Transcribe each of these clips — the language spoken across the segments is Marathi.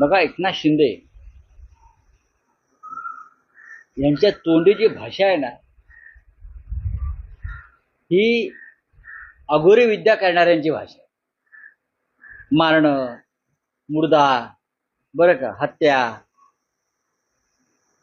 बघा एकनाथ शिंदे. यांच्या तोंडी जी भाषा आहे ना ही अघोरी विद्या करणाऱ्यांची भाषा आहे. मारणं मुर्दा बरं का हत्या.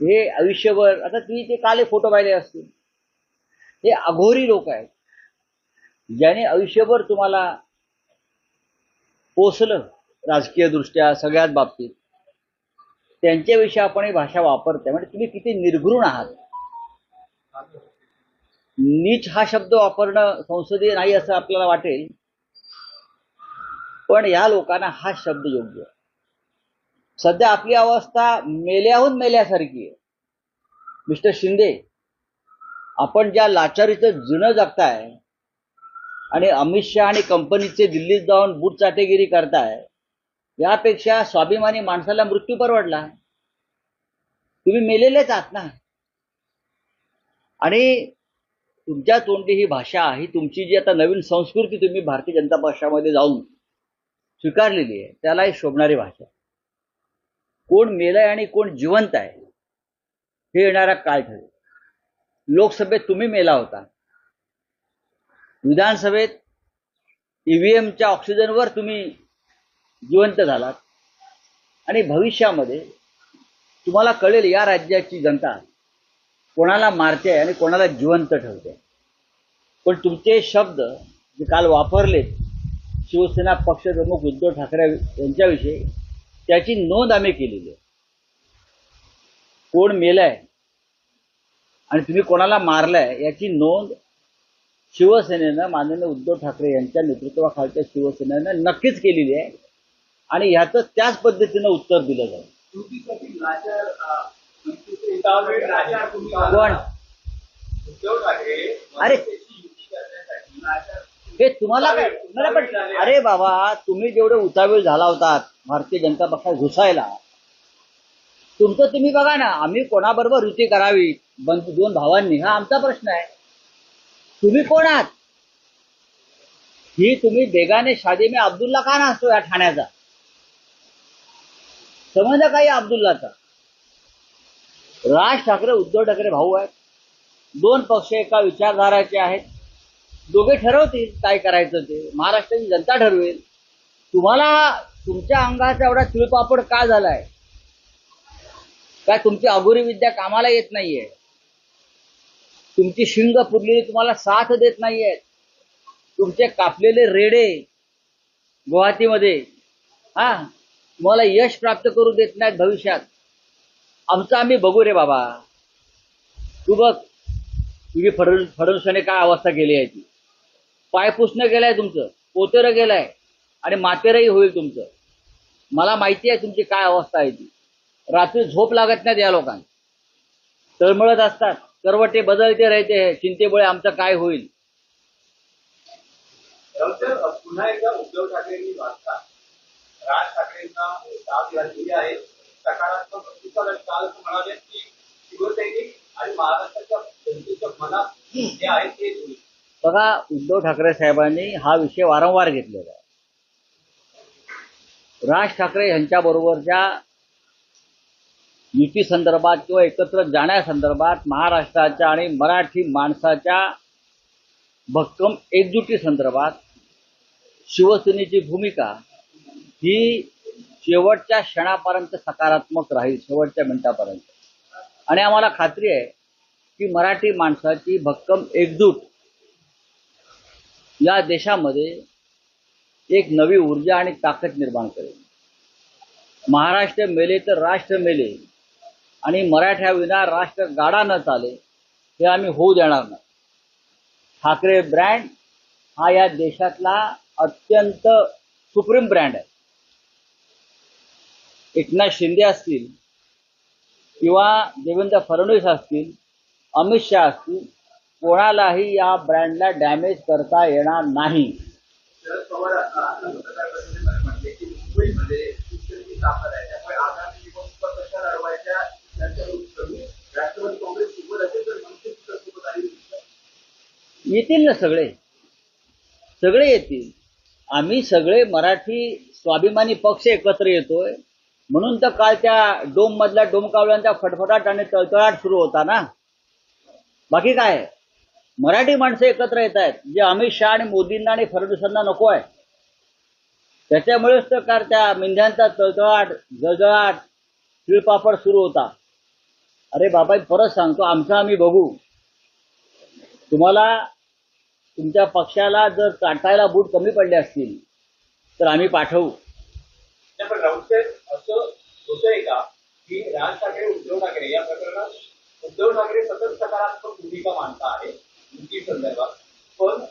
हे आयुष्यभर आता तुम्ही ते काले फोटो पाहिले असतील. हे अघोरी लोक आहेत. ज्याने आयुष्यभर तुम्हाला पोचलं राजकीय दृष्ट्या सगळ्याच बाबतीत. त्यांच्याविषयी आपण ही भाषा वापरते म्हणजे तुम्ही किती निर्घृण आहात. नीच हा शब्द वापरणं संसदीय नाही असं आपल्याला वाटेल. पण या लोकांना हा शब्द योग्य सध्या आपली अवस्था मेल्याहून मेल्यासारखी आहे. मिस्टर शिंदे आपण ज्या लाचारीचं जुनं जगताय आणि अमित शहा आणि कंपनीचे दिल्लीत जाऊन बूट चाटेगिरी करताय यापेक्षा स्वाभिमानी माणसाला मृत्यू परवडला. तुम्ही मेलेलेच आहात ना. आणि तुमच्या तोंडी ही भाषा ही तुमची जी आता नवीन संस्कृती तुम्ही भारतीय जनता पक्षामध्ये जाऊन स्वीकारलेली आहे त्याला ही शोभणारी भाषा. कोण मेलंय आणि कोण जिवंत आहे हे येणारा काळ ठरेल. लोकसभेत तुम्ही मेला होता. विधानसभेत ईव्हीएमच्या ऑक्सिजनवर तुम्ही जिवंत झालात. आणि भविष्यामध्ये तुम्हाला कळेल या राज्याची जनता कोणाला मारते आणि कोणाला जिवंत ठेवते पण तुमचे शब्द जे काल वापरलेत. शिवसेना पक्षप्रमुख उद्धव ठाकरे यांच्याविषयी. त्याची नोंद आम्ही केलेली आहे. कोण मेलाय आणि तुम्ही कोणाला मारलाय याची नोंद शिवसेनेनं माननीय उद्धव ठाकरे यांच्या नेतृत्वाखालच्या शिवसेनेनं नक्कीच केलेली आहे. आणि ह्याचं त्याच पद्धतीनं उत्तर दिलं जाईल. ठाकरे अरे. हे तुम्हाला काय? पण अरे बाबा तुम्ही जेवढे उतावीळ झाला होतात भारतीय जनता पक्षात घुसायला तुमचं तुम्ही बघा ना आम्ही कोणाबरोबर युती करावी दोन भावांनी हा आमचा प्रश्न आहे. तुम्ही कोण आहात? ही तुम्ही बेगाने शादी में अब्दुल्ला का ना असतो या ठाण्याचा. समजा काही अब्दुल्लाचा. राज ठाकरे उद्धव ठाकरे भाऊ आहेत. दोन पक्ष एका विचारधाराचे आहेत. दोघे ठरवतील काय करायचं ते. महाराष्ट्राची जनता ठरवेल. तुम्हाला तुमच्या अंगाचा एवढा तिळपापड का झालाय? काय तुमची अघोरी विद्या कामाला येत नाहीये? तुमची शिंग पुरलेली तुम्हाला साथ देत नाहीये? तुमचे कापलेले रेडे गुवाहाटीमध्ये. हा? तुम्हाला यश प्राप्त करू देत नाहीत भविष्यात. आमचं आम्ही बघू रे बाबा. तू बघ तुझी फडणवीस फडणवीसाने काय अवस्था केली आहे ती. पाय पुसणं गेलाय तुमचं पोतेरं गेलाय आणि मातेरही होईल तुमचं. मला माहिती आहे तुमची काय अवस्था आहे ती. रात्री झोप लागत नाहीत या लोकांना. तळमळत असतात करवटे बदलते राहते चिंतेमुळे आमचं काय होईल? पुन्हा एकदा उद्धव ठाकरेंनी राज ठाकरेंना साथ घातलेली आहे. सकारात्मक प्रतिसाद आणि काल म्हणाले की शिवसैनिक आणि महाराष्ट्राच्या जनतेच्या मनात जे आहे ते बघा उद्धव ठाकरे साहेबांनी हा विषय वारंवार घेतलेला आहे. राज ठाकरे यांच्याबरोबरच्या युती संदर्भात किंवा एकत्र जाण्यासंदर्भात महाराष्ट्राच्या आणि मराठी माणसाच्या भक्कम एकजुटी संदर्भात शिवसेनेची भूमिका ही शेवटच्या क्षणापर्यंत सकारात्मक राहील शेवटच्या मिनिटापर्यंत. आणि आम्हाला खात्री आहे की मराठी माणसाची भक्कम एकजूट या देशामध्ये एक नवी ऊर्जा आणि ताकद निर्माण करेल. महाराष्ट्र मेले तर राष्ट्र मेले आणि मराठ्याविना राष्ट्र गाडा न चाले हे आम्ही होऊ देणार नाही. ठाकरे ब्रँड हा या देशातला अत्यंत सुप्रीम ब्रँड आहे. एकनाथ शिंदे असतील किंवा देवेंद्र फडणवीस असतील अमित शहा असतील कोणालाही या ब्रँडला डॅमेज करता येणार नाही. येतील ना सगळे. सगळे येतील. आम्ही सगळे मराठी स्वाभिमानी पक्ष एकत्र येतोय. म्हणून तर काल त्या डोम मधल्या डोमकावल्यांचा फटफटाट आणि तळतळाट सुरू होता ना. बाकी काय? आहे? मराठी माणसं एकत्र येत आहेत. जे अमित शहा आणि मोदींना आणि फडणवीसांना नको आहे. त्याच्यामुळेच तर कार त्या मेंढ्यांचा तळतळाट जळजळाट तिळपापड सुरू होता. अरे बाबा परत सांगतो आमचं आम्ही बघू. तुम्हाला तुमच्या पक्षाला जर काटायला बूट कमी पडले असतील तर आम्ही पाठवू. नाही, पण राऊत साहेब असं होतंय का की राज ठाकरे उद्धव ठाकरे या प्रकरणात उद्धव ठाकरे सतत सकारात्मक भूमिका मांडता आहे युती संदर्भात. पण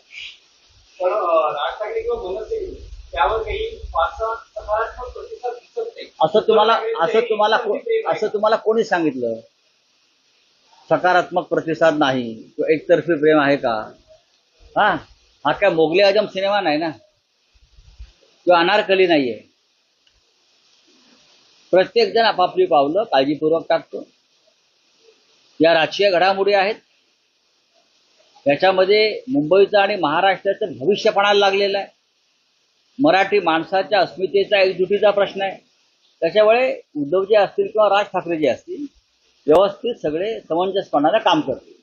पण राज ठाकरे किंवा मनसे त्यावर काही फारसा सकारात्मक प्रतिसाद दिसत नाही. असं तुम्हाला असं तुम्हाला. असं तुम्हाला कोणी सांगितलं? सकारात्मक प्रतिसाद नाही तो एकतर्फी प्रेम आहे का? हा? हा काय मोगले आजम सिनेमा नाही ना? किंवा अनारकली नाहीये. प्रत्येक जण आपापली पावलं काळजीपूर्वक टाकतो. या राजकीय घडामोडी आहेत. याच्यामध्ये मुंबईचं आणि महाराष्ट्राचं भविष्य पणाला लागलेलं आहे. मराठी माणसाच्या अस्मितेचा एकजुटीचा प्रश्न आहे. त्याच्यामुळे उद्धवजी असतील किंवा राज ठाकरे जे असतील व्यवस्थित सगळे समंजसपणाने काम करतील.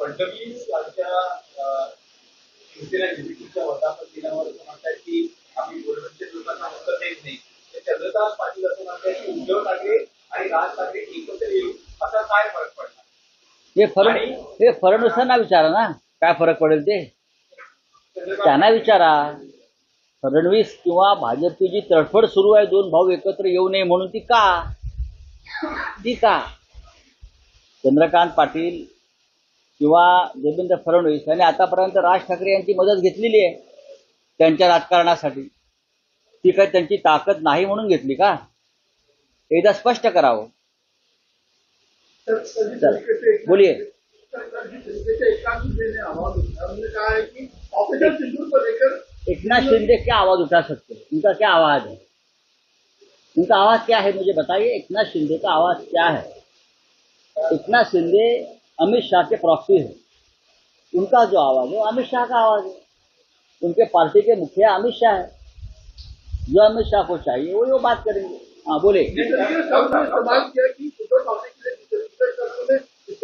फडणवीस की उद्धव ठाकरे आणि राज ठाकरे एकत्र येऊ असा काय फरक पडला हे फरण हे फडणवीसांना विचारा ना. काय फरक पडेल ते? त्यांना विचारा. फडणवीस किंवा भाजपची जी तडफड सुरू आहे दोन भाऊ एकत्र येऊ नये म्हणून ती का? ती का? चंद्रकांत पाटील किंवा देवेंद्र फडणवीस यांनी आतापर्यंत राज ठाकरे यांची मदत घेतलेली आहे त्यांच्या राजकारणासाठी. ती काय त्यांची ताकद नाही म्हणून घेतली का? एकदा स्पष्ट करावं बोलिए। एक नाथ शिंदे क्या आवाज़ उठा सकते हैं? उनका क्या आवाज़ है? उनका आवाज़ क्या है मुझे बताइए एक नाथ शिंदे का आवाज़ क्या है? एक नाथ शिंदे अमित शाह के प्रॉक्सी है। उनका जो आवाज़ है वो अमित शाह का आवाज़ है। उनके पार्टी के मुखिया अमित शाह है। जो अमित शाह को चाहिए वो वो बात करेंगे। हाँ बोले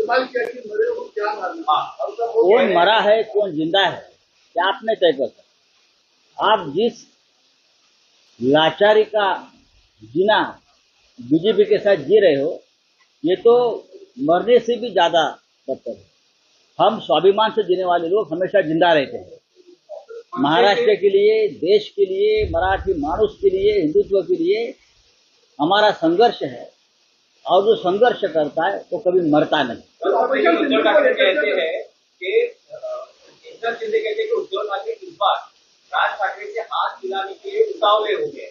मारना हाँ, कौन मरा है कौन ज़िंदा है क्या आपने तय कर आप जिस लाचारी का जीना बीजेपी के साथ जी रहे हो ये तो मरने से भी ज़्यादा बदतर है। हम स्वाभिमान से जीने वाले लोग हमेशा ज़िंदा रहते हैं। महाराष्ट्र के लिए देश के लिए मराठी मानुष के लिए हिंदुत्व के लिए हमारा संघर्ष है और जो संघर्ष करता है वो तो कभी मरता नहीं।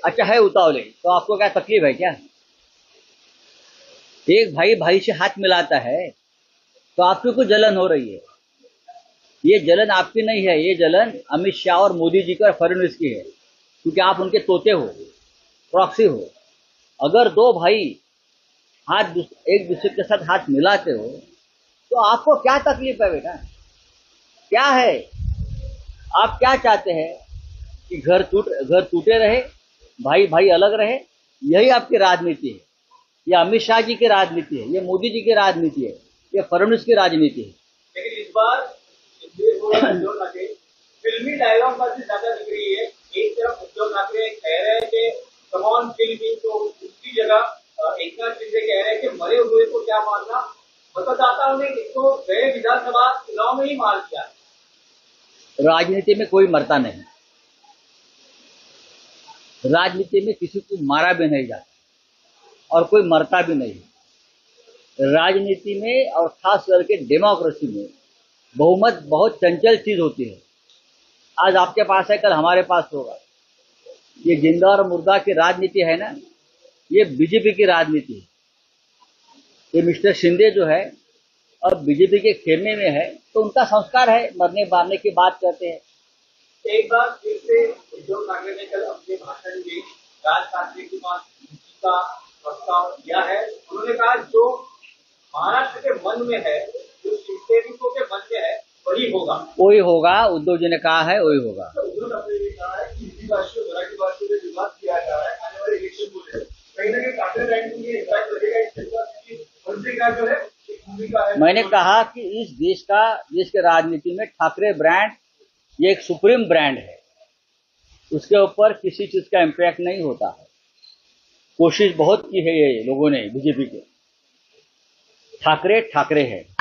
अच्छा है उतावले तो आपको क्या तकलीफ़ है क्या? एक भाई भाई से हाथ मिलाता है तो आपको कुछ जलन हो रही है। ये जलन आपकी नहीं है ये जलन अमित शाह और मोदी जी की और फडणवीस की है क्योंकि आप उनके तोते हो प्रॉक्सी हो। अगर दो भाई हाथ एक दूसरे के साथ हाथ मिलाते हो तो आपको क्या तकलीफ़ है बेटा? क्या है? आप क्या चाहते हैं कि घर टूट, घर टूटे रहे, भाई भाई अलग रहे? यही आपकी राजनीति है। ये अमित शाह जी की राजनीति है, ये मोदी जी की राजनीति है, ये फडणवीस की राजनीति है। लेकिन इस बार फिल्मी डायलॉग ज़्यादा दिख रही है। एक तरफ़ उद्धव ठाकरे कह रहे हैं कि कमॉन फिल्मी तो उसकी जगह एकनाथ शिंदे कह रहे हैं कि मरे हुए को क्या मारना मतदाताओं ने इसको गए विधानसभा चुनाव में ही मार दिया। राजनीति में कोई मरता नहीं। राजनीति में किसी को मारा भी नहीं जाता और कोई मरता भी नहीं। राजनीति में और खास करके डेमोक्रेसी में बहुमत, बहुत चंचल चीज़ होती है। आज आपके पास है, कल हमारे पास होगा। ये ज़िंदा और मुर्दा की राजनीति है ना ये बीजेपी की राजनीति है। ये मिस्टर शिंदे जो है और बीजेपी के खेमे में है तो उनका संस्कार है मरने मारने की बात करते हैं। एक बार फिर से उद्धव ठाकरे ने कल अपने भाषण में राज ठाकरे के पास का प्रस्ताव दिया है। उन्होंने कहा जो महाराष्ट्र के मन में है जो शिवसैनिकों के मन में है वही होगा। वही होगा उद्धव जी ने कहा है वही होगा। उद्धव ठाकरे ने कहा है कि हिंदी भाषा मराठी भाषा में विवाद किया जा रहा है आने वाले इलेक्शन को लेकर कहीं ना मैंने कहा कि इस देश का, देश के राजनीति में ठाकरे ब्रांड ये एक सुप्रीम ब्रांड है। उसके ऊपर किसी चीज़ का इम्पैक्ट नहीं होता है। कोशिश बहुत की है ये लोगों ने, बीजेपी के। ठाकरे ठाकरे है।